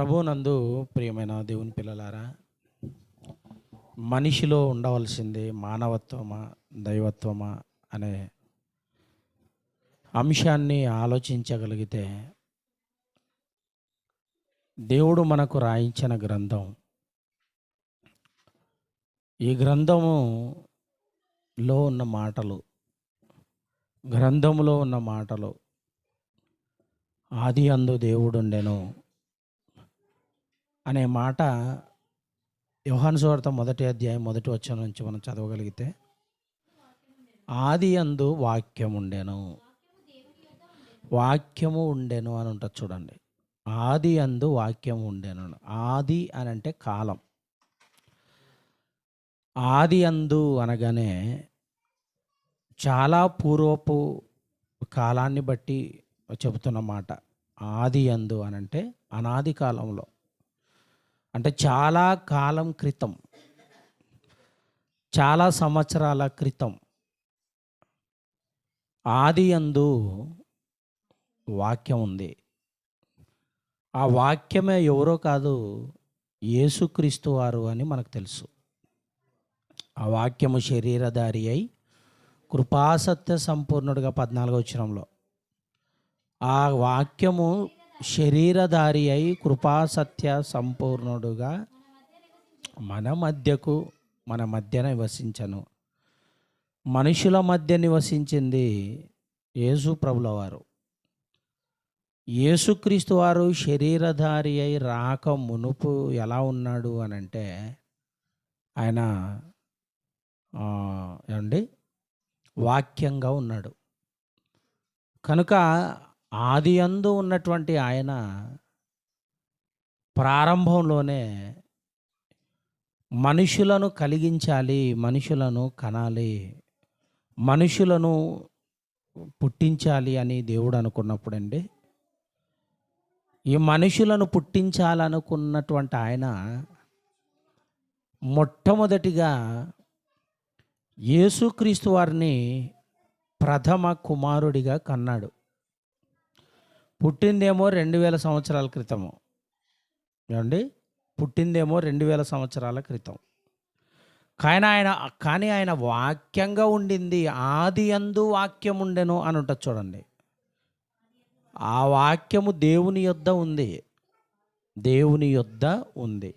ప్రభునందు ప్రియమైన దేవుని పిల్లలారా మనిషిలో ఉండవలసింది మానవత్వమా దైవత్వమా అనే అంశాన్ని ఆలోచించగలిగితే దేవుడు మనకు రాయించిన గ్రంథం. ఈ గ్రంథములో ఉన్న మాటలు గ్రంథములో ఉన్న మాటలు ఆది అందు దేవుడుండెను అనే మాట యోహాను సువార్త మొదటి అధ్యాయం మొదటి వచ్చిన నుంచి మనం చదవగలిగితే ఆది అందు వాక్యం ఉండెను. వాక్యము ఉండెను అని ఉంటుంది చూడండి. ఆది అందు వాక్యం ఉండెను. ఆది అని అంటే కాలం. ఆది అందు అనగానే చాలా పూర్వపు కాలాన్ని బట్టి చెబుతున్న మాట. ఆది అందు అనంటే అనాది కాలంలో. అంటే చాలా కాలం క్రితం చాలా సంవత్సరాల క్రితం ఆది అందు వాక్యం ఉంది. ఆ వాక్యమే ఎవరో కాదు యేసుక్రీస్తు వారు అని మనకు తెలుసు. ఆ వాక్యము శరీరధారి అయి కృపాసత్య సంపూర్ణుడిగా పద్నాలుగో వచ్చినంలో ఆ వాక్యము శరీరధారి అయి కృపాసత్య సంపూర్ణుడుగా మన మధ్యకు మన మధ్య నివసించను. మనుషుల మధ్య నివసించింది యేసు ప్రభుల వారు యేసుక్రీస్తు వారు శరీరధారి అయి రాక మునుపు ఎలా ఉన్నాడు అని అంటే ఆయన ఏమండి? వాక్యంగా ఉన్నాడు. కనుక ఆది అందు ఉన్నటువంటి ఆయన ప్రారంభంలోనే మనుషులను కలిగించాలి మనుషులను కనాలి మనుషులను పుట్టించాలి అని దేవుడు అనుకున్నప్పుడండి. ఈ మనుషులను పుట్టించాలనుకున్నటువంటి ఆయన మొట్టమొదటిగా యేసుక్రీస్తు వారిని ప్రథమ కుమారుడిగా కన్నాడు. పుట్టిందేమో రెండు వేల సంవత్సరాల క్రితము. ఏమండి? పుట్టిందేమో రెండు వేల సంవత్సరాల క్రితం. కానీ ఆయన కానీ ఆయన వాక్యంగా ఉండింది ఆది అందు వాక్యం ఉండెను అని ఉంటుంది చూడండి. ఆ వాక్యము దేవుని యొద్ద ఉంది. దేవుని యొద్ద ఉంది.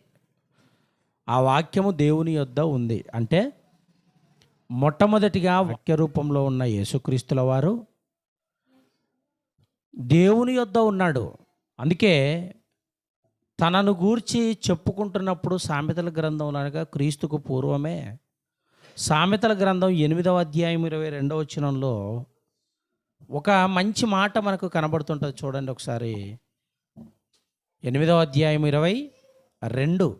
ఆ వాక్యము దేవుని యొద్ద ఉంది. అంటే మొట్టమొదటిగా వాక్య రూపంలో ఉన్న యేసుక్రీస్తుల వారు దేవుని యొద్ద ఉన్నాడు. అందుకే తనను గూర్చి చెప్పుకుంటున్నప్పుడు సామెతల గ్రంథం అనగా క్రీస్తుకు పూర్వమే. సామెతల గ్రంథం ఎనిమిదవ అధ్యాయం ఇరవై రెండవ వచనంలో ఒక మంచి మాట మనకు కనబడుతుంటుంది చూడండి ఒకసారి. ఎనిమిదవ అధ్యాయం ఇరవై రెండు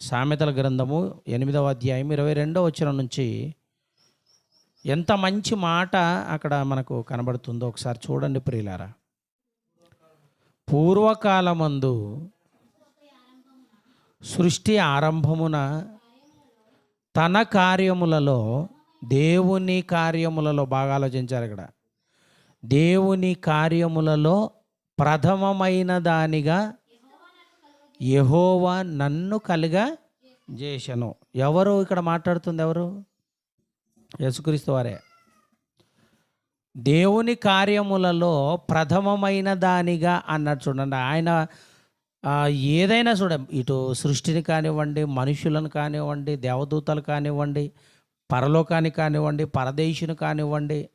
సామెతల గ్రంథము ఎనిమిదవ అధ్యాయం ఇరవై రెండవ వచనం నుంచి ఎంత మంచి మాట అక్కడ మనకు కనబడుతుందో ఒకసారి చూడండి ప్రియులారా. పూర్వకాలమందు సృష్టి ఆరంభమున తన కార్యములలో దేవుని కార్యములలో బాగా ఆలోచించారు ఇక్కడ. దేవుని కార్యములలో ప్రథమమైన దానిగా యహోవా నన్ను కలిగా చేశను ఎవరు ఇక్కడ మాట్లాడుతుంది ఎవరు? యేసుక్రీస్తు వారే. దేవుని కార్యములలో ప్రథమమైన దానిగా అన్నట్టు చూడండి. ఆయన ఏదైనా చూడ ఇటు సృష్టిని కానివ్వండి మనుషులను కానివ్వండి దేవదూతలు కానివ్వండి పరలోకాన్ని కానివ్వండి పరదేశుని కానివ్వండి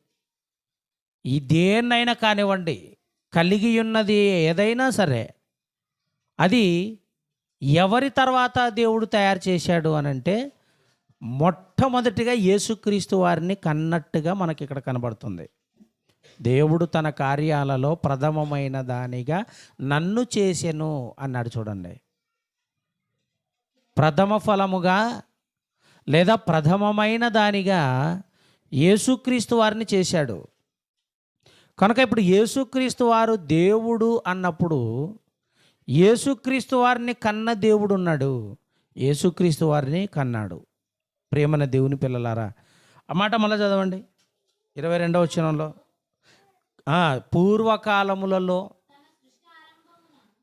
ఈ దేన్నైనా కానివ్వండి కలిగి ఉన్నది ఏదైనా సరే అది ఎవరి తర్వాత దేవుడు తయారు చేశాడు అని అంటే మొట్టమొదటిగా యేసుక్రీస్తు వారిని కన్నట్టుగా మనకి ఇక్కడ కనబడుతుంది. దేవుడు తన కార్యాలలో ప్రథమమైన దానిగా నన్ను చేసెను అన్నాడు చూడండి. ప్రథమ ఫలముగా లేదా ప్రథమమైన దానిగా యేసుక్రీస్తు వారిని చేశాడు. కనుక ఇప్పుడు యేసుక్రీస్తు వారు దేవుడు అన్నప్పుడు యేసుక్రీస్తు వారిని కన్న దేవుడు ఉన్నాడు. యేసుక్రీస్తు వారిని కన్నాడు. ప్రేమన దేవుని పిల్లలారా. ఆ మాట మళ్ళీ చదవండి. ఇరవై రెండవ వచనంలో పూర్వకాలములలో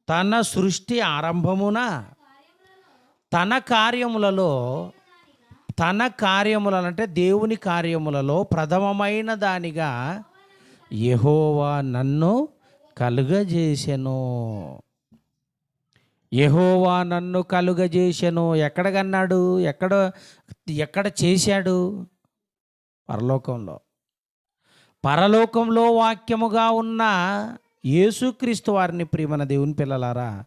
తన సృష్టి ఆరంభమున తన కార్యములలో తన కార్యములను అంటే దేవుని కార్యములలో ప్రథమమైన దానిగా యహోవా నన్ను కలుగజేసెను. యహోవా నన్ను కలుగజేసెను. ఎక్కడ కన్నాడు? ఎక్కడ ఎక్కడ చేశాడు? పరలోకంలో. పరలోకంలో వాక్యముగా ఉన్న యేసుక్రీస్తు వారిని ప్రియమన దేవుని పిల్లలారా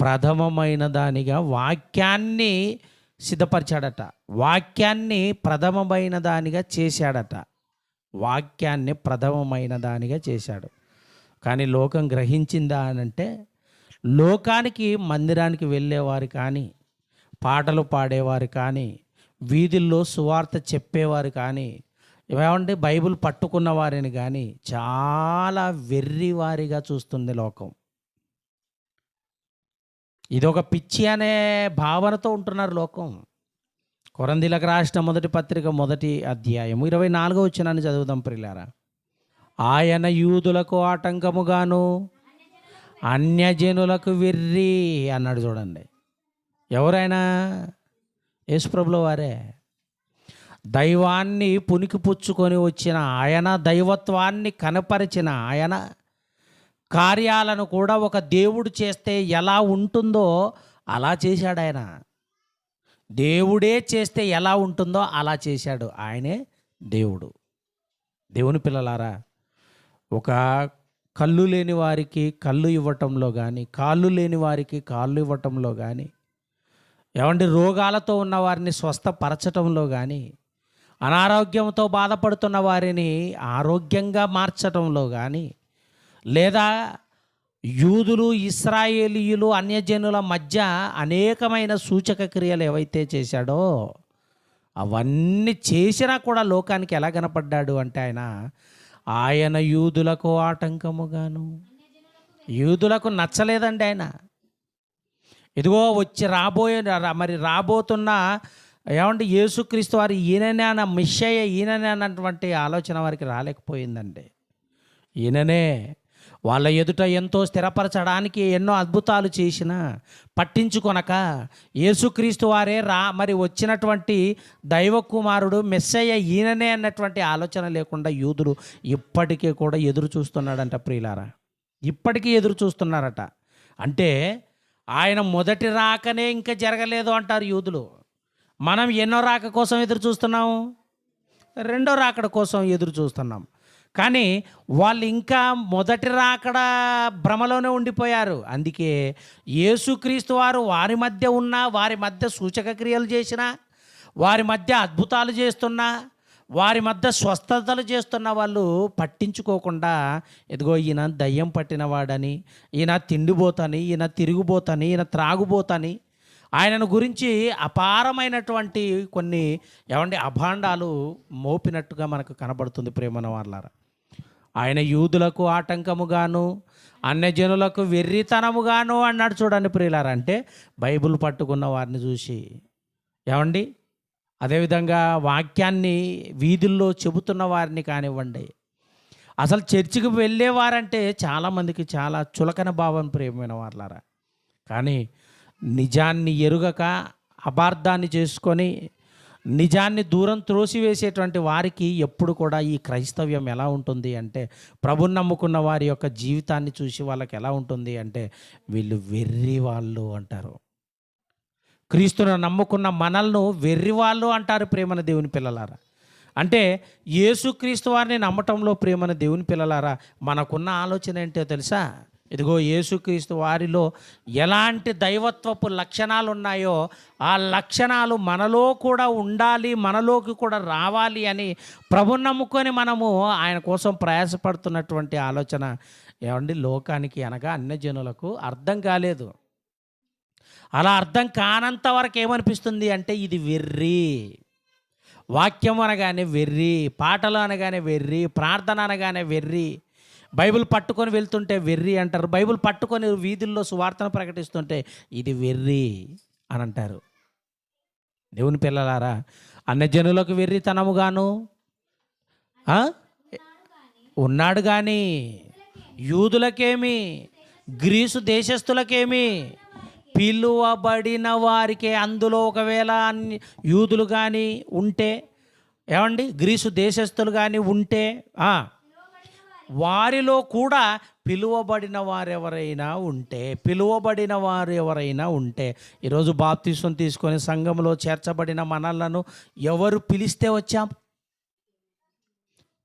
ప్రథమమైన దానిగా వాక్యాన్ని సిద్ధపరిచాడట. వాక్యాన్ని ప్రథమమైన దానిగా చేశాడట. వాక్యాన్ని ప్రథమమైన దానిగా చేశాడు. కానీ లోకం గ్రహించిందా అని అంటే లోకానికి మందిరానికి వెళ్ళేవారు కానీ పాటలు పాడేవారు కానీ వీధుల్లో సువార్త చెప్పేవారు కానీ ఏమంటే బైబిల్ పట్టుకున్న వారిని కానీ చాలా వెర్రివారిగా చూస్తుంది లోకం. ఇది ఒక పిచ్చి అనే భావనతో ఉంటున్నారు లోకం. కొరందిలకు రాసిన మొదటి పత్రిక మొదటి అధ్యాయము ఇరవై నాలుగో వచ్చినాన్ని చదువుదాం ప్రిలారా. ఆయన యూదులకు ఆటంకముగాను అన్యజనులకు వెర్రి అన్నాడు చూడండి. ఎవరైనా యేసుప్రభుల వారే దైవాన్ని పునికి పుచ్చుకొని వచ్చిన ఆయన దైవత్వాన్ని కనపరిచిన ఆయన కార్యాలను కూడా ఒక దేవుడు చేస్తే ఎలా ఉంటుందో అలా చేశాడు ఆయన. దేవుడే చేస్తే ఎలా ఉంటుందో అలా చేశాడు ఆయనే దేవుడు. దేవుని పిల్లలారా ఒక కళ్ళు లేని వారికి కళ్ళు ఇవ్వటంలో కానీ కాళ్ళు లేని వారికి కాళ్ళు ఇవ్వటంలో కానీ ఏమంటే రోగాలతో ఉన్న వారిని స్వస్థపరచటంలో కానీ అనారోగ్యంతో బాధపడుతున్న వారిని ఆరోగ్యంగా మార్చటంలో కానీ లేదా యూదులు ఇస్రాయేలీయులు అన్యజనుల మధ్య అనేకమైన సూచక క్రియలు ఏవైతే చేశాడో అవన్నీ చేసినా కూడా లోకానికి ఎలా కనపడ్డాడు అంటే ఆయన ఆయన యూదులకు ఆటంకముగాను యూదులకు నచ్చలేదండి ఆయన. ఇదిగో వచ్చి రాబోయే రా- మరి రాబోతున్న ఏమంటే యేసుక్రీస్తు వారు ఈయననే అన్న మిషయ్య ఈయననే అన్నటువంటి ఆలోచన వారికి రాలేకపోయిందండి. ఈయననే వాళ్ళ ఎదుట ఎంతో స్థిరపరచడానికి ఎన్నో అద్భుతాలు చేసిన పట్టించుకొనక యేసుక్రీస్తు వారే రా మరి వచ్చినటువంటి దైవ కుమారుడు మెస్సయ్య ఈయననే అన్నటువంటి ఆలోచన లేకుండా యూదుడు ఇప్పటికీ కూడా ఎదురు చూస్తున్నాడంట ప్రియులారా. ఇప్పటికీ ఎదురు చూస్తున్నారట. అంటే ఆయన మొదటి రాకనే ఇంకా జరగలేదు అంటారు యూదులు. మనం ఎన్నో రాక కోసం ఎదురు చూస్తున్నాము రెండో రాకడ కోసం ఎదురు చూస్తున్నాం. కానీ వాళ్ళు ఇంకా మొదటి రాకడ భ్రమలోనే ఉండిపోయారు. అందుకే యేసుక్రీస్తు వారు వారి మధ్య ఉన్న వారి మధ్య సూచక క్రియలు చేసిన వారి మధ్య అద్భుతాలు చేస్తున్నా వారి మధ్య స్వస్థతలు చేస్తున్న వాళ్ళు పట్టించుకోకుండా ఇదిగో ఈయన దయ్యం పట్టినవాడని ఈయన తిండిపోతని ఈయన తిరిగిపోతని ఈయన త్రాగుబోతని ఆయనను గురించి అపారమైనటువంటి కొన్ని ఏమండి అభాండాలు మోపినట్టుగా మనకు కనబడుతుంది ప్రేమన వాళ్ళారా ఆయన యూదులకు ఆటంకముగాను అన్యజనులకు వెర్రితనముగాను అన్నాడు చూడండి ప్రియులారా. అంటే బైబిల్ పట్టుకున్న వారిని చూసి ఏమండి అదేవిధంగా వాక్యాన్ని వీధుల్లో చెబుతున్న వారిని కానివ్వండి. అసలు చర్చికి వెళ్ళేవారంటే చాలామందికి చాలా చులకన భావం ప్రేమైన వాళ్ళారా కానీ నిజాన్ని ఎరుగక అపార్థాన్ని చేసుకొని నిజాన్ని దూరం త్రోసివేసేటువంటి వారికి ఎప్పుడు కూడా ఈ క్రైస్తవ్యం ఎలా ఉంటుంది అంటే ప్రభుని నమ్ముకున్న వారి యొక్క జీవితాన్ని చూసి వాళ్ళకి ఎలా ఉంటుంది అంటే వీళ్ళు వెర్రి వాళ్ళు అంటారు. క్రీస్తును నమ్ముకున్న మనల్ని వెర్రి వాళ్ళు అంటారు ప్రేమన దేవుని పిల్లలారా. అంటే యేసుక్రీస్తు వారిని నమ్మటంలో ప్రేమన దేవుని పిల్లలారా. మనకున్న ఆలోచన ఏంటో తెలుసా? ఇదిగో యేసుక్రీస్తు వారిలో ఎలాంటి దైవత్వపు లక్షణాలు ఉన్నాయో ఆ లక్షణాలు మనలో కూడా ఉండాలి మనలోకి కూడా రావాలి అని ప్రభుని నమ్ముకొని మనము ఆయన కోసం ప్రయాసపడుతున్నటువంటి ఆలోచన. ఏమండి? లోకానికి అనగా అన్యజనులకు అర్థం కాలేదు. అలా అర్థం కానంత వరకు ఏమనిపిస్తుంది అంటే ఇది వెర్రి. వాక్యం అనగానే వెర్రి పాటలు అనగానే వెర్రి ప్రార్థన అనగానే వెర్రి. బైబిల్ పట్టుకొని వెళ్తుంటే వెర్రి అంటారు. బైబిల్ పట్టుకొని వీధుల్లో సువార్తను ప్రకటిస్తుంటే ఇది వెర్రి అని అంటారు. దేవుని పిల్లలారా అన్యజనులకు వెర్రితనముగాను ఉన్నాడు కానీ యూదులకేమి గ్రీసు దేశస్థులకేమి పిలువబడిన వారికే అందులో ఒకవేళ అన్ని యూదులు కానీ ఉంటే ఏమండి? గ్రీసు దేశస్థులు కానీ ఉంటే వారిలో కూడా పిలువబడిన వారెవరైనా ఉంటే పిలువబడిన వారు ఎవరైనా ఉంటే ఈరోజు బాప్తీసం తీసుకొని సంఘంలో చేర్చబడిన మనలను ఎవరు పిలిస్తే వచ్చాం?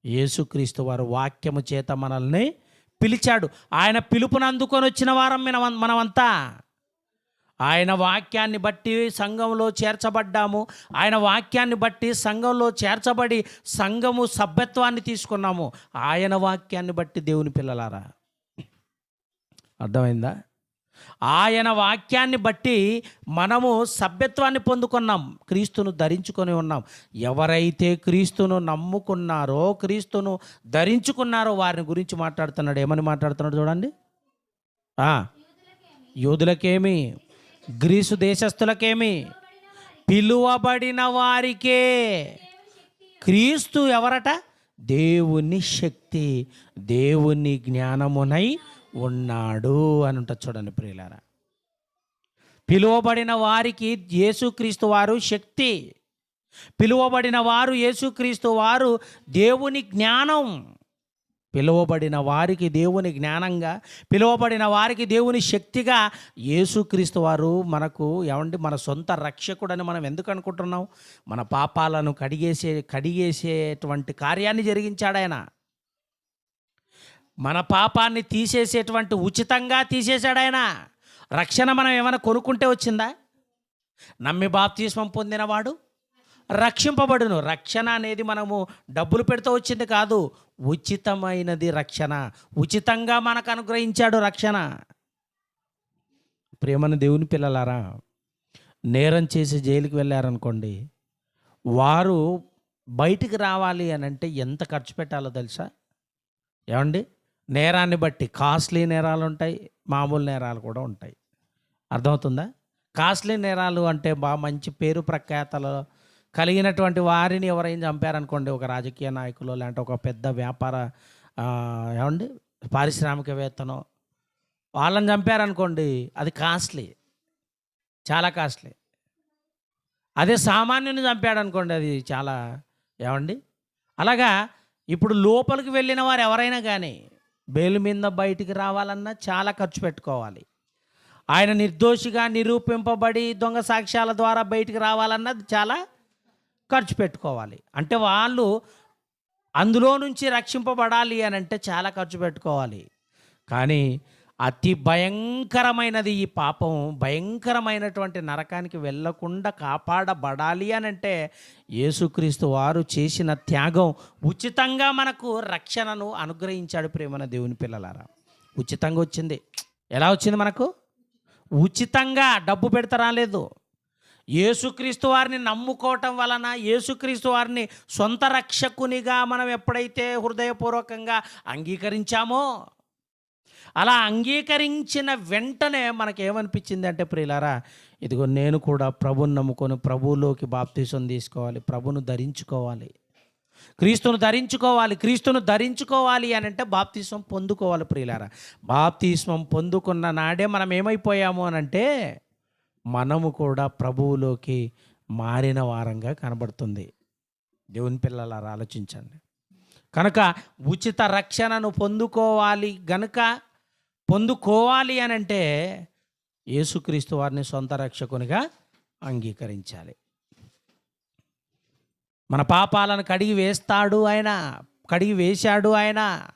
యేసుక్రీస్తు వారు వాక్యము చేత మనల్ని పిలిచాడు. ఆయన పిలుపును అందుకొని వచ్చిన వారం మన మనమంతా. ఆయన వాక్యాన్ని బట్టి సంఘంలో చేర్చబడ్డాము. ఆయన వాక్యాన్ని బట్టి సంఘంలో చేర్చబడి సంఘము సభ్యత్వాన్ని తీసుకున్నాము. ఆయన వాక్యాన్ని బట్టి దేవుని పిల్లలారా అర్థమైందా? ఆయన వాక్యాన్ని బట్టి మనము సభ్యత్వాన్ని పొందుకున్నాం. క్రీస్తును ధరించుకొని ఉన్నాం. ఎవరైతే క్రీస్తును నమ్ముకున్నారో క్రీస్తును ధరించుకున్నారో వారిని గురించి మాట్లాడుతున్నాడు. ఏమని మాట్లాడుతున్నాడు చూడండి. యోధులకేమి? గ్రీసు దేశస్థులకేమి? పిలువబడిన వారికే. క్రీస్తు ఎవరట? దేవుని శక్తి దేవుని జ్ఞానమునై ఉన్నాడు అని ఉంటుంది చూడండి ప్రియులారా. పిలువబడిన వారికి యేసుక్రీస్తు వారు శక్తి. పిలువబడిన వారు యేసుక్రీస్తు వారు దేవుని జ్ఞానం. పిలువబడిన వారికి దేవుని జ్ఞానంగా పిలువబడిన వారికి దేవుని శక్తిగా యేసుక్రీస్తు వారు మనకు ఏమండి మన సొంత రక్షకుడని మనం ఎందుకు అనుకుంటున్నాం? మన పాపాలను కడిగేసే కడిగేసేటువంటి కార్యాన్ని జరిగించాడు ఆయన. మన పాపాన్ని తీసేసేటువంటి ఉచితంగా తీసేశాడు ఆయన. రక్షణ మనం ఏమైనా కొనుక్కుంటే వచ్చిందా? నమ్మి బాప్తీస్వం పొందినవాడు? రక్షింపబడును. రక్షణ అనేది మనము డబ్బులు పెడితే వచ్చింది కాదు ఉచితమైనది రక్షణ. ఉచితంగా మనకు అనుగ్రహించాడు రక్షణ. ప్రేమను దేవుని పిల్లలారా నేరం చేసి జైలుకి వెళ్ళారనుకోండి వారు బయటికి రావాలి అని అంటే ఎంత ఖర్చు పెట్టాలో తెలుసా? ఏమండి? నేరాన్ని బట్టి కాస్ట్లీ నేరాలు ఉంటాయి మామూలు నేరాలు కూడా ఉంటాయి. అర్థమవుతుందా? కాస్ట్లీ నేరాలు అంటే బాగా మంచి పేరు ప్రఖ్యాతలు కలిగినటువంటి వారిని ఎవరైనా చంపారనుకోండి ఒక రాజకీయ నాయకులు లేదంటే ఒక పెద్ద వ్యాపార ఏమండి పారిశ్రామికవేత్తనో వాళ్ళని చంపారనుకోండి అది కాస్ట్లీ. చాలా కాస్ట్లీ. అదే సామాన్యుని చంపాడు అనుకోండి అది చాలా ఏమండి? అలాగా ఇప్పుడు లోపలికి వెళ్ళిన వారు ఎవరైనా కానీ బెయిల్ మీద బయటికి రావాలన్నా చాలా ఖర్చు పెట్టుకోవాలి. ఆయన నిర్దోషిగా నిరూపింపబడి దొంగ సాక్ష్యాల ద్వారా బయటికి రావాలన్నది చాలా ఖర్చు పెట్టుకోవాలి. అంటే వాళ్ళు అందులో నుంచి రక్షింపబడాలి అని అంటే చాలా ఖర్చు పెట్టుకోవాలి. కానీ అతి భయంకరమైనది ఈ పాపం. భయంకరమైనటువంటి నరకానికి వెళ్ళకుండా కాపాడబడాలి అని అంటే యేసుక్రీస్తు వారు చేసిన త్యాగం ఉచితంగా మనకు రక్షణను అనుగ్రహించాడు ప్రేమన దేవుని పిల్లలారా. ఉచితంగా వచ్చింది. ఎలా వచ్చింది మనకు? ఉచితంగా డబ్బు పెడతారా లేదు? యేసుక్రీస్తు వారిని నమ్ముకోవటం వలన యేసుక్రీస్తు వారిని సొంత రక్షకునిగా మనం ఎప్పుడైతే హృదయపూర్వకంగా అంగీకరించామో అలా అంగీకరించిన వెంటనే మనకేమనిపించింది అంటే ప్రియులారా ఇదిగో నేను కూడా ప్రభుని నమ్ముకొని ప్రభువులోకి బాప్తీసం తీసుకోవాలి ప్రభును ధరించుకోవాలి. క్రీస్తును ధరించుకోవాలి క్రీస్తును ధరించుకోవాలి అని అంటే బాప్తీసం పొందుకోవాలి ప్రియులారా. బాప్తీస్మం పొందుకున్న నాడే మనం ఏమైపోయాము అని అంటే మనము కూడా ప్రభువులోకి మారిన వారంగా కనబడుతుంది. దేవుని పిల్లలారా ఆలోచించండి. కనుక ఉచిత రక్షణను పొందుకోవాలి గనుక పొందుకోవాలి అని అంటే యేసుక్రీస్తు వారిని సొంత రక్షకునిగా అంగీకరించాలి. మన పాపాలను కడిగి వేస్తాడు ఆయన కడిగి వేశాడు ఆయన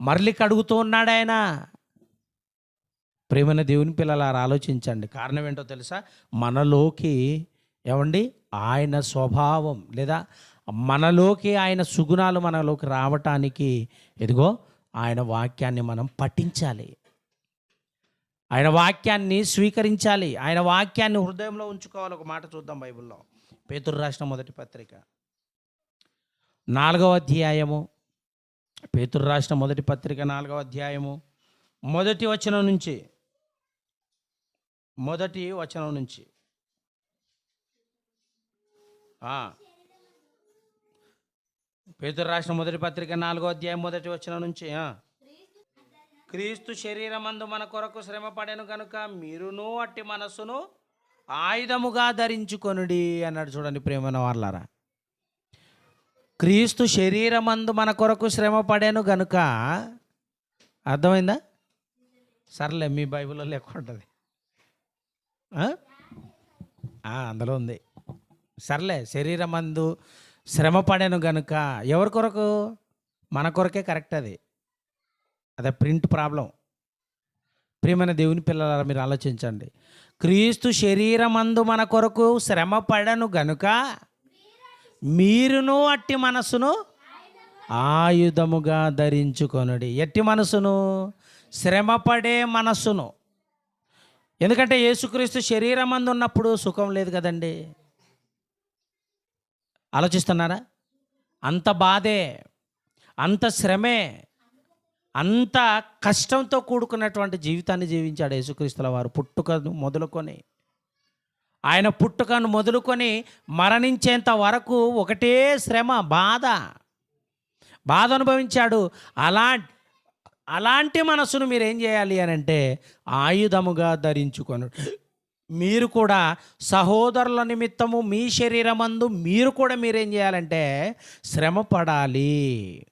మరలి కడుగుతూ ఉన్నాడు ఆయన ప్రేమైన దేవుని పిల్లలారు ఆలోచించండి. కారణం ఏంటో తెలుసా? మనలోకి ఏమండి? ఆయన స్వభావం లేదా మనలోకి ఆయన సుగుణాలు మనలోకి రావటానికి ఎదుగో ఆయన వాక్యాన్ని మనం పఠించాలి. ఆయన వాక్యాన్ని స్వీకరించాలి. ఆయన వాక్యాన్ని హృదయంలో ఉంచుకోవాలి. ఒక మాట చూద్దాం బైబిల్లో. పేతురు రాసిన మొదటి పత్రిక. నాలుగవ అధ్యాయము. పేతురు రాసిన మొదటి పత్రిక నాలుగవ అధ్యాయము. మొదటి వచనం నుంచి మొదటి వచనం నుంచి. ఆ. పేతురు రాసిన మొదటి పత్రిక నాలుగో అధ్యాయం మొదటి వచనం నుంచి క్రీస్తు శరీరమందు మన కొరకు శ్రమ పడాను కనుక మీరును అట్టి మనస్సును ఆయుధముగా ధరించుకొనుడి అన్నాడు చూడండి ప్రేమన వాళ్ళారా క్రీస్తు శరీరమందు మన కొరకు శ్రమ పడాను గనుక అర్థమైందా? సర్లే మీ బైబిల్లో లెక్క ఉంటుంది. అందులో ఉంది. సర్లే శరీరమందు శ్రమ పడెను గనుక ఎవరి కొరకు? మన కొరకే కరెక్ట్ అది. అదే ప్రింట్ ప్రాబ్లం. ప్రియమైన దేవుని పిల్లల మీరు ఆలోచించండి. క్రీస్తు శరీరమందు మన కొరకు శ్రమ పడను గనుక మీరును అట్టి మనసును ఆయుధముగా ధరించుకొనుడి. ఎట్టి మనసును? శ్రమపడే మనసును. ఎందుకంటే యేసుక్రీస్తు శరీరం అందు ఉన్నప్పుడు సుఖం లేదు కదండి. ఆలోచిస్తున్నారా? అంత బాధే అంత శ్రమే అంత కష్టంతో కూడుకున్నటువంటి జీవితాన్ని జీవించాడు యేసుక్రీస్తుల వారు పుట్టుకను మొదలుకొని. ఆయన పుట్టుకను మొదలుకొని మరణించేంత వరకు ఒకటే శ్రమ బాధ. బాధ అనుభవించాడు. అలా అలాంటి మనసును మీరు ఏం చేయాలి అని అంటే ఆయుధముగా ధరించుకొను. మీరు కూడా సహోదరుల నిమిత్తము మీ శరీరమందు మీరు కూడా మీరేం చేయాలంటే శ్రమ పడాలి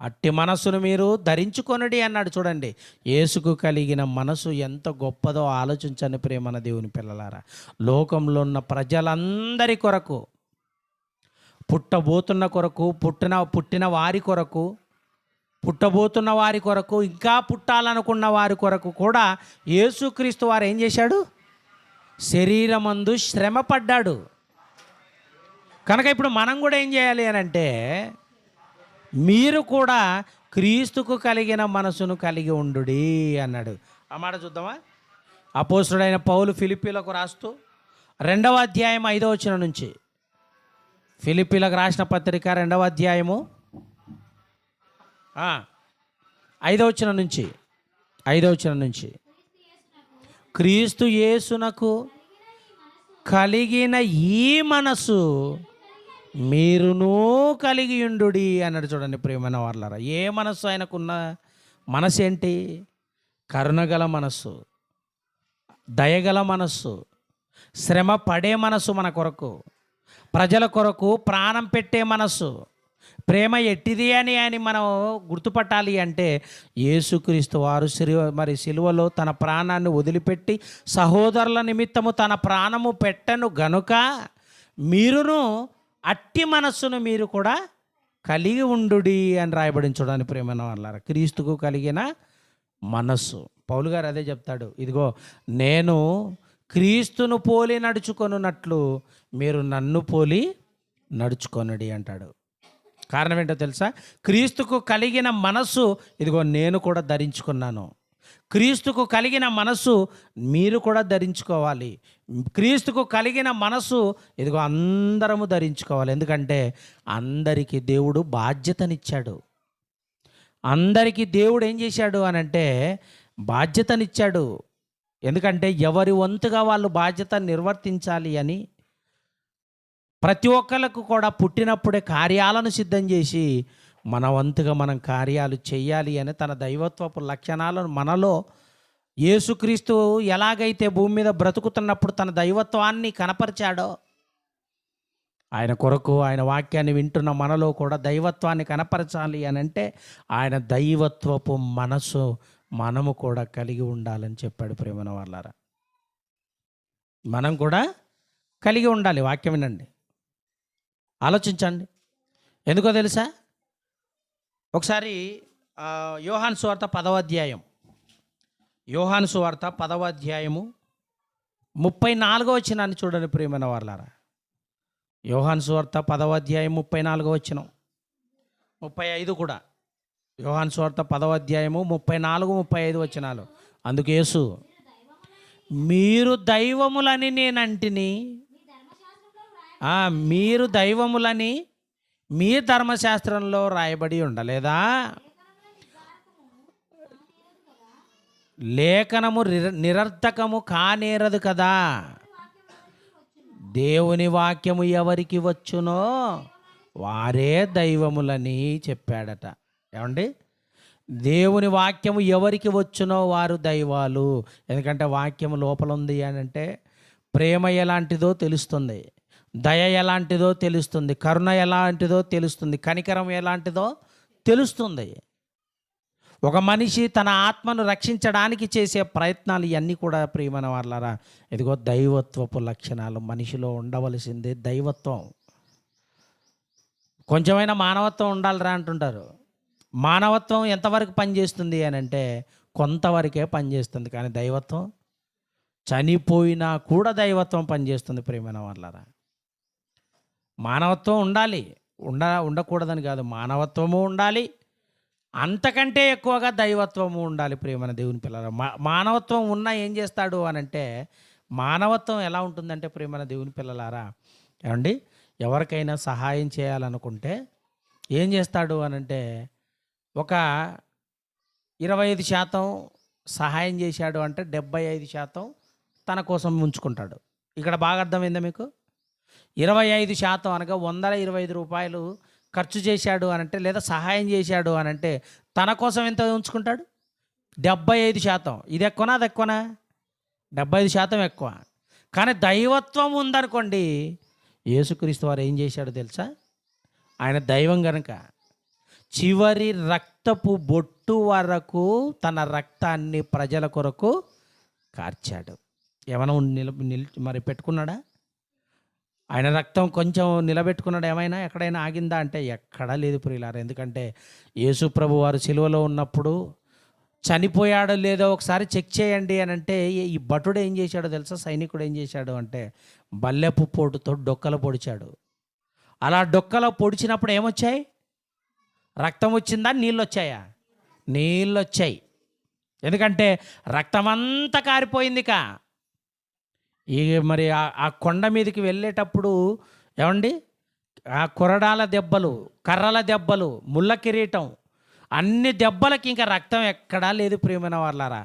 అట్టి మనస్సును మీరు ధరించుకొనడి అన్నాడు చూడండి. యేసుకు కలిగిన మనసు ఎంత గొప్పదో ఆలోచించని ప్రేమన దేవుని పిల్లలారా. లోకంలో ఉన్న ప్రజలందరి కొరకు పుట్టబోతున్న కొరకు పుట్టిన పుట్టిన వారి కొరకు పుట్టబోతున్న వారి కొరకు ఇంకా పుట్టాలనుకున్న వారి కొరకు కూడా యేసుక్రీస్తు వారు ఏం చేశాడు? శరీరమందు శ్రమ పడ్డాడు కనుక ఇప్పుడు మనం కూడా ఏం చేయాలి అని అంటే మీరు కూడా క్రీస్తుకు కలిగిన మనసును కలిగి ఉండు అన్నాడు. ఆ మాట చూద్దామా? అపోసుడైన పౌలు ఫిలిపీలకు రాస్తూ రెండవ అధ్యాయం ఐదవ వచ్చిన నుంచి. ఫిలిపీలకు రాసిన పత్రిక రెండవ అధ్యాయము ఐదవచనం ఐదవ నుంచి ఐదవ నుంచి. క్రీస్తు యేసునకు కలిగిన ఈ మనసు మీరును కలిగి ఉండుడి అన్నాడు చూడండి ప్రియమైన వాళ్ళారా ఏ మనస్సు ఆయనకున్న మనసు ఏంటి కరుణగల మనస్సు దయగల మనస్సు శ్రమ పడే మనస్సు మన కొరకు ప్రజల కొరకు ప్రాణం పెట్టే మనస్సు ప్రేమ ఎట్టిది అని అని మనం గుర్తుపట్టాలి అంటే యేసుక్రీస్తు వారు సిరి మరి సిలువలో తన ప్రాణాన్ని వదిలిపెట్టి సహోదరుల నిమిత్తము తన ప్రాణము పెట్టను గనుక మీరును అట్టి మనస్సును మీరు కూడా కలిగి ఉండుడి అని రాయబడిన చూడండి ప్రేమైన వాళ్ళారా క్రీస్తుకు కలిగిన మనస్సు. పౌలు గారు అదే చెప్తాడు. ఇదిగో నేను క్రీస్తును పోలి నడుచుకొనున్నట్లు మీరు నన్ను పోలి నడుచుకొనుడి అంటాడు. కారణం ఏంటో తెలుసా? క్రీస్తుకు కలిగిన మనస్సు ఇదిగో నేను కూడా ధరించుకున్నాను. క్రీస్తుకు కలిగిన మనస్సు మీరు కూడా ధరించుకోవాలి. క్రీస్తుకు కలిగిన మనసు ఇదిగో అందరము ధరించుకోవాలి. ఎందుకంటే అందరికీ దేవుడు బాధ్యతనిచ్చాడు. అందరికీ దేవుడు ఏం చేశాడు అని అంటే బాధ్యతనిచ్చాడు. ఎందుకంటే ఎవరి వంతుగా వాళ్ళు బాధ్యత నిర్వర్తించాలి అని ప్రతి ఒక్కరికి కూడా పుట్టినప్పుడే కార్యాలను సిద్ధం చేసి మన వంతుగా మనం కార్యాలు చేయాలి అని తన దైవత్వపు లక్షణాలను మనలో యేసుక్రీస్తు ఎలాగైతే భూమి మీద బ్రతుకుతున్నప్పుడు తన దైవత్వాన్ని కనపరిచాడో ఆయన కొరకు ఆయన వాక్యాన్ని వింటున్న మనలో కూడా దైవత్వాన్ని కనపరచాలి అని అంటే ఆయన దైవత్వపు మనసు మనము కూడా కలిగి ఉండాలని చెప్పాడు ప్రేమన వాళ్ళారా మనం కూడా కలిగి ఉండాలి. వాక్యం వినండి. ఆలోచించండి. ఎందుకో తెలుసా? ఒకసారి యోహాన్ సువార్త పదవ అధ్యాయం. యోహాన్ సువార్త పదవ అధ్యాయము ముప్పై నాలుగో వచ్చినాన్ని చూడండి ప్రియమైన వాళ్ళారా యోహాన్ సువార్త పదవ అధ్యాయం ముప్పై నాలుగో వచ్చిన ముప్పై ఐదు కూడా. యోహాన్ సువార్త పదవ అధ్యాయము ముప్పై నాలుగు ముప్పై ఐదు వచ్చినాలు అందుకేసు మీరు దైవములని నేనంటిని మీరు దైవములని మీ ధర్మశాస్త్రంలో రాయబడి ఉండలేదా? లేఖనము నిరర్థకము కానేరదు కదా. దేవుని వాక్యము ఎవరికి వచ్చునో వారే దైవములని చెప్పాడట. ఏమండి? దేవుని వాక్యము ఎవరికి వచ్చునో వారు దైవాలు. ఎందుకంటే వాక్యం లోపల ఉంది అని అంటే ప్రేమ ఎలాంటిదో తెలుస్తుంది. దయ ఎలాంటిదో తెలుస్తుంది కరుణ ఎలాంటిదో తెలుస్తుంది కనికరం ఎలాంటిదో తెలుస్తుంది. ఒక మనిషి తన ఆత్మను రక్షించడానికి చేసే ప్రయత్నాలు ఇవన్నీ కూడా ప్రియమైన వాళ్ళరా ఇదిగో దైవత్వపు లక్షణాలు మనిషిలో ఉండవలసిందే దైవత్వం. కొంచెమైనా మానవత్వం ఉండాలిరా అంటుంటారు. మానవత్వం ఎంతవరకు పనిచేస్తుంది అని అంటే కొంతవరకే పనిచేస్తుంది కానీ దైవత్వం చనిపోయినా కూడా దైవత్వం పనిచేస్తుంది ప్రియమైన వాళ్ళరా మానవత్వం ఉండాలి. ఉండ ఉండకూడదని కాదు మానవత్వము ఉండాలి. అంతకంటే ఎక్కువగా దైవత్వము ఉండాలి ప్రియమైన దేవుని పిల్లల మా మానవత్వం ఉన్నా ఏం చేస్తాడు అని అంటే మానవత్వం ఎలా ఉంటుందంటే ప్రియమైన దేవుని పిల్లలారా ఏమండి? ఎవరికైనా సహాయం చేయాలనుకుంటే ఏం చేస్తాడు అనంటే ఒక ఇరవై ఐదు శాతం సహాయం చేశాడు అంటే డెబ్బై ఐదు శాతం తన కోసం ఉంచుకుంటాడు. ఇక్కడ బాగా అర్థమైందా మీకు? ఇరవై ఐదు శాతం అనగా వందల ఇరవై ఐదు రూపాయలు ఖర్చు చేశాడు అని అంటే లేదా సహాయం చేశాడు అని అంటే తన కోసం ఎంత ఉంచుకుంటాడు? డెబ్బై ఐదు శాతం. ఇది ఎక్కువనా? అది ఎక్కువనా? డెబ్బై ఐదు శాతం ఎక్కువ. కానీ దైవత్వం ఉందనుకోండి యేసుక్రీస్తు వారు ఏం చేశాడో తెలుసా? ఆయన దైవం గనుక చివరి రక్తపు బొట్టు వరకు తన రక్తాన్ని ప్రజల కొరకు కార్చాడు. ఏమైనా నిల్ నిల్ మరి పెట్టుకున్నాడా? ఆయన రక్తం కొంచెం నిలబెట్టుకున్నాడు ఏమైనా? ఎక్కడైనా ఆగిందా అంటే ఎక్కడా లేదు ప్రియులారు. ఎందుకంటే యేసుప్రభు వారు సిలువలో ఉన్నప్పుడు చనిపోయాడో లేదో ఒకసారి చెక్ చేయండి అని అంటే ఈ భటుడు ఏం చేశాడో తెలుసా? సైనికుడు ఏం చేశాడు అంటే బల్లెపు పోటుతో డొక్కలు పొడిచాడు. అలా డొక్కలో పొడిచినప్పుడు ఏమొచ్చాయి? రక్తం వచ్చిందా? నీళ్ళు వచ్చాయా నీళ్ళు వచ్చాయి ఎందుకంటే రక్తమంతా కారిపోయింది కా ఈ మరి ఆ- కొండ మీదకి వెళ్ళేటప్పుడు ఏమండి? ఆ కొరడాల దెబ్బలు కర్రల దెబ్బలు ముళ్ళ కిరీటం అన్ని దెబ్బలకి ఇంకా రక్తం ఎక్కడా లేదు ప్రియమైన వాళ్ళారా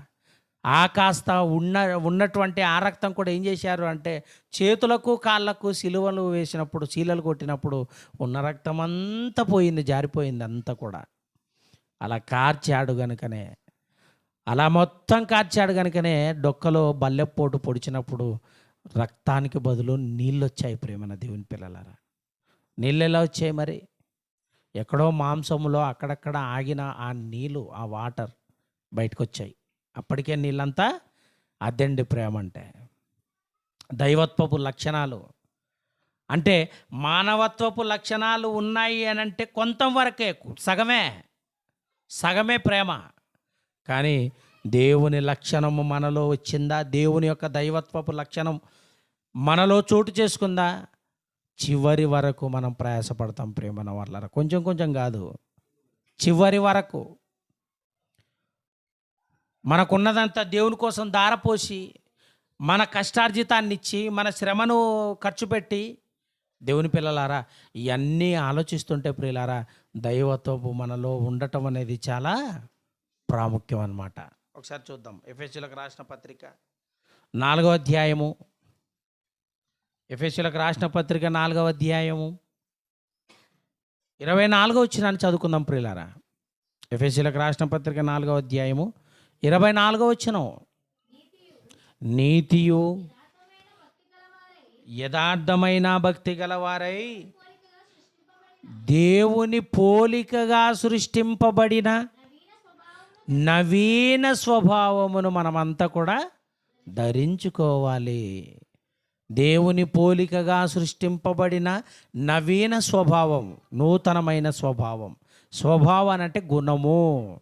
ఆ కాస్త ఉన్న ఉన్నటువంటి ఆ రక్తం కూడా ఏం చేశారు అంటే చేతులకు కాళ్ళకు సిలువలు వేసినప్పుడు శీలలు కొట్టినప్పుడు ఉన్న రక్తం అంతా పోయింది జారిపోయింది అంతా కూడా. అలా కార్చాడు కనుకనే అలా మొత్తం కార్చాడు కనుకనే డొక్కలో బల్లెపోటు పొడిచినప్పుడు రక్తానికి బదులు నీళ్ళు వచ్చాయి ప్రేమన దేవుని పిల్లలారా. నీళ్ళు ఎలా వచ్చాయి మరి? ఎక్కడో మాంసములో అక్కడక్కడ ఆగిన ఆ నీళ్ళు ఆ వాటర్ బయటకు వచ్చాయి అప్పటికే నీళ్ళంతా అదండి ప్రేమ అంటే దైవత్వపు లక్షణాలు. అంటే మానవత్వపు లక్షణాలు ఉన్నాయి అని అంటే కొంతవరకే సగమే. సగమే ప్రేమ. కానీ దేవుని లక్షణము మనలో వచ్చిందా? దేవుని యొక్క దైవత్వపు లక్షణం మనలో చోటు చేసుకుందా? చివరి వరకు మనం ప్రయాసపడతాం ప్రేమన వల్ల కొంచెం కొంచెం కాదు. చివరి వరకు మనకున్నదంతా దేవుని కోసం దారపోసి మన కష్టార్జితాన్ని ఇచ్చి మన శ్రమను ఖర్చు పెట్టి దేవుని పిల్లలారా ఇవన్నీ ఆలోచిస్తుంటే ప్రియులారా దైవత్వపు మనలో ఉండటం అనేది చాలా ప్రాముఖ్యం అన్నమాట. ఒకసారి చూద్దాం. ఎఫ్ఎస్సీలకు రాసిన పత్రిక. నాలుగో అధ్యాయము. ఎఫ్ఎస్సీలకు రాసిన పత్రిక నాలుగవ అధ్యాయము. ఇరవై నాలుగో వచ్చినాన్ని చదువుకుందాం ప్రియులారా. ఎఫ్ఎస్సీలకు రాసిన పత్రిక నాలుగవ అధ్యాయము. ఇరవై నాలుగో వచ్చిన. నీతియు యథార్థమైన భక్తి గలవారై దేవుని పోలికగా సృష్టింపబడిన నవీన స్వభావమును మనమంతా కూడా ధరించుకోవాలి. దేవుని పోలికగా సృష్టింపబడిన నవీన స్వభావం నూతనమైన స్వభావం. స్వభావం అంటే గుణము.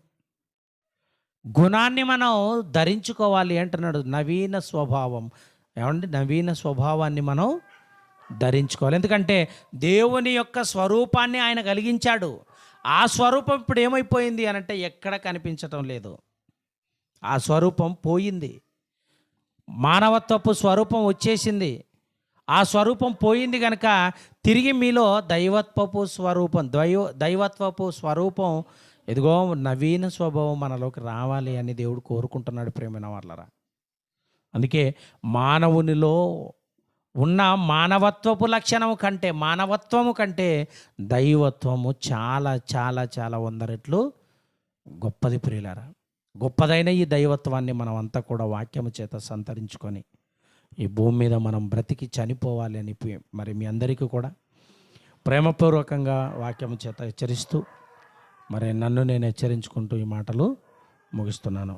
గుణాన్ని మనం ధరించుకోవాలి అంటున్నాడు. నవీన స్వభావం. ఏమంటే నవీన స్వభావాన్ని మనం ధరించుకోవాలి. ఎందుకంటే దేవుని యొక్క స్వరూపాన్ని ఆయన కలిగించాడు. ఆ స్వరూపం ఇప్పుడు ఏమైపోయింది అని అంటే ఎక్కడ కనిపించటం లేదు. ఆ స్వరూపం పోయింది. మానవత్వపు స్వరూపం వచ్చేసింది. ఆ స్వరూపం పోయింది కనుక తిరిగి మీలో దైవత్వపు స్వరూపం దైవ దైవత్వపు స్వరూపం ఇదిగో నవీన స్వభావం మనలోకి రావాలి అని దేవుడు కోరుకుంటున్నాడు ప్రేమైన వాళ్ళరా అందుకే మానవునిలో ఉన్న మానవత్వపు లక్షణము కంటే మానవత్వము కంటే దైవత్వము చాలా చాలా చాలా వంద రెట్లు గొప్పది ప్రియులారా. గొప్పదైన ఈ దైవత్వాన్ని మనం అంతా కూడా వాక్యము చేత సంతరించుకొని ఈ భూమి మీద మనం బ్రతికి చనిపోవాలి అని మరి మీ అందరికీ కూడా ప్రేమపూర్వకంగా వాక్యము చేత హెచ్చరిస్తూ మరి నన్ను నేను హెచ్చరించుకుంటూ ఈ మాటలు ముగిస్తున్నాను.